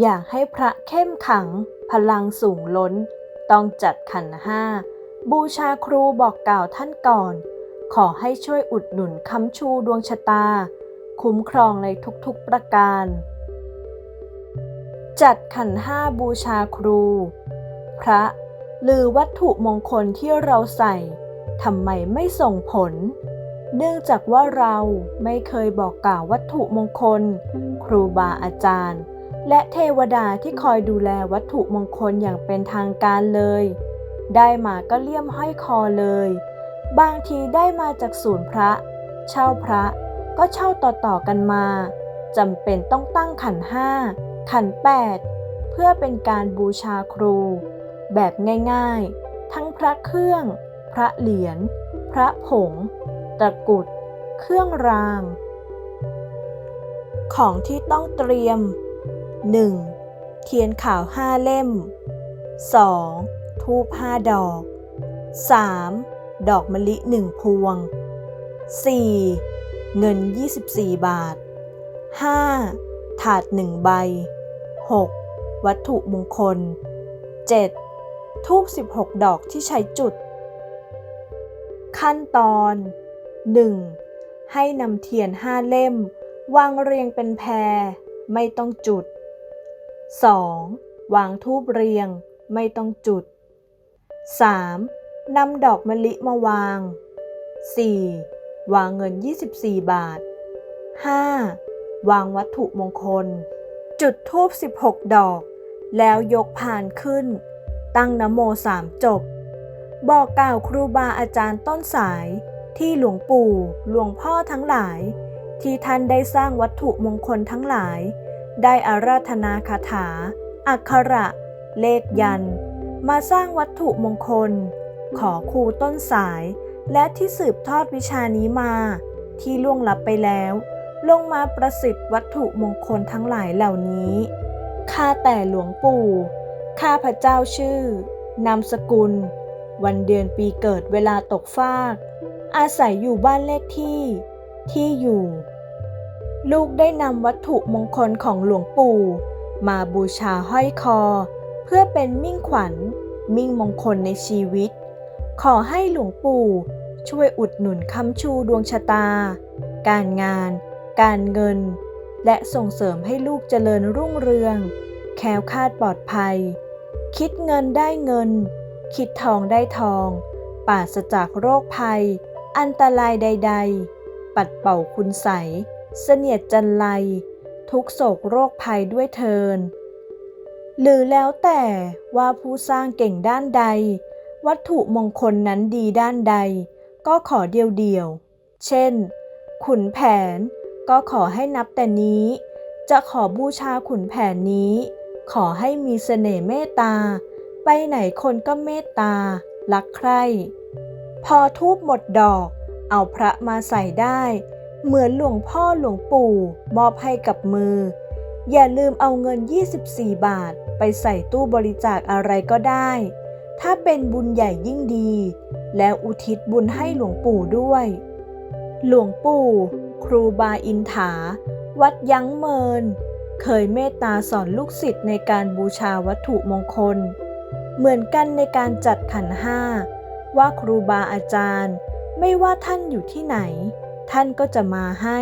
อยากให้พระเข้มขัง พลังสูงล้น ต้องจัดขันห้า บูชาครูบอกกล่าวท่านก่อน ขอให้ช่วยอุดหนุนค้ำชูดวงชะตา คุ้มครองในทุกๆประการ จัดขันห้าบูชาครู พระหรือวัตถุมงคลที่เราใส่ทำไมไม่ส่งผล เนื่องจากว่าเราไม่เคยบอกกล่าววัตถุมงคล ครูบาอาจารย์ และเทวดาที่คอยดูแลวัตถุมงคลอย่างเป็นทางการเลย ได้มาก็เลี่ยมห้อยคอเลย บางทีได้มาจากศูนย์พระ เช่าพระก็เช่าต่อๆกันมาจำเป็นต้องตั้งขันห้าขันแปดเพื่อเป็นการบูชาครู แบบง่ายๆ ทั้งพระเครื่อง พระเหรียญ พระผง ตะกุด เครื่องราง ของที่ต้องเตรียม 1. เทียนขาวห้าเล่ม 2. ทูปห้าดอก 3. ดอกมะลิหนึ่งพวง 4. เงิน 24 บาท 5. ถาดหนึ่งใบ 6. วัตถุมงคล 7. ทูบ16 ดอกที่ใช้จุด ขั้นตอน 1. ให้นำเทียนห้าเล่ม วางเรียงเป็นแพร ไม่ต้องจุด 2. วางทูบเรียงไม่ต้องจุด 3. นำดอกมะลิมาวาง 4. วางเงิน 24 บาท 5. วางวัตถุมงคล จุดทูบ16 ดอก แล้วยกพานขึ้น ตั้งนโมสามจบ บอกกล่าวครูบาอาจารย์ต้นสายที่หลวงปู่ หลวงพ่อทั้งหลาย ที่ท่านได้สร้างวัตถุมงคลทั้งหลาย ได้อาราธนาคาถา อักขระ เลขยัน มาสร้างวัตถุมงคล ขอครูต้นสาย และที่สืบทอดวิชานี้มา ที่ล่วงลับไปแล้ว ลงมาประสิทธิ์วัตถุมงคลทั้งหลายเหล่านี้ ข้าแต่หลวงปู่ข้าพระเจ้าชื่อ นามสกุล วันเดือนปีเกิดเวลาตกฟาก อาศัยอยู่บ้านเลขที่ ที่อยู่ ลูกได้นำวัตถุมงคลของหลวงปู่ มาบูชาห้อยคอ เพื่อเป็นมิ่งขวัญ มิ่งมงคลในชีวิต ขอให้หลวงปู่ช่วยอุดหนุนค้ำชูดวงชะตา การงาน การเงิน และส่งเสริมให้ลูกเจริญรุ่งเรือง แคล้วคลาดปลอดภัย คิดเงินได้เงิน คิดทองได้ทอง ปราศจากโรคภัย อันตรายใด ๆ ปัดเป่าคุณใส เสนียดจันไรทุกโศกโรคภัยด้วยเทิน หรือแล้วแต่ว่าผู้สร้างเก่งด้านใด วัตถุมงคลนั้นดีด้านใด ก็ขอเดียวๆเช่น ขุนแผนก็ขอให้นับแต่นี้ จะขอบูชาขุนแผนนี้ ขอให้มีเสน่ห์เมตตา ไปไหนคนก็เมตตา รักใคร่ พอทูบหมดดอก เอาพระมาใส่ได้ เหมือนหลวงพ่อหลวงปู่มอบให้กับมือ อย่าลืมเอาเงิน 24 บาท ไปใส่ตู้บริจาคอะไรก็ได้ ถ้าเป็นบุญใหญ่ยิ่งดี แล้วอุทิศบุญให้หลวงปู่ด้วย หลวงปู่ ครูบาอินถา วัดยั้งเมิน เคยเมตตาสอนลูกศิษย์ในการบูชาวัตถุมงคล เหมือนกันในการจัดขันห้า ว่าครูบาอาจารย์ ไม่ว่าท่านอยู่ที่ไหน ท่านก็จะมาให้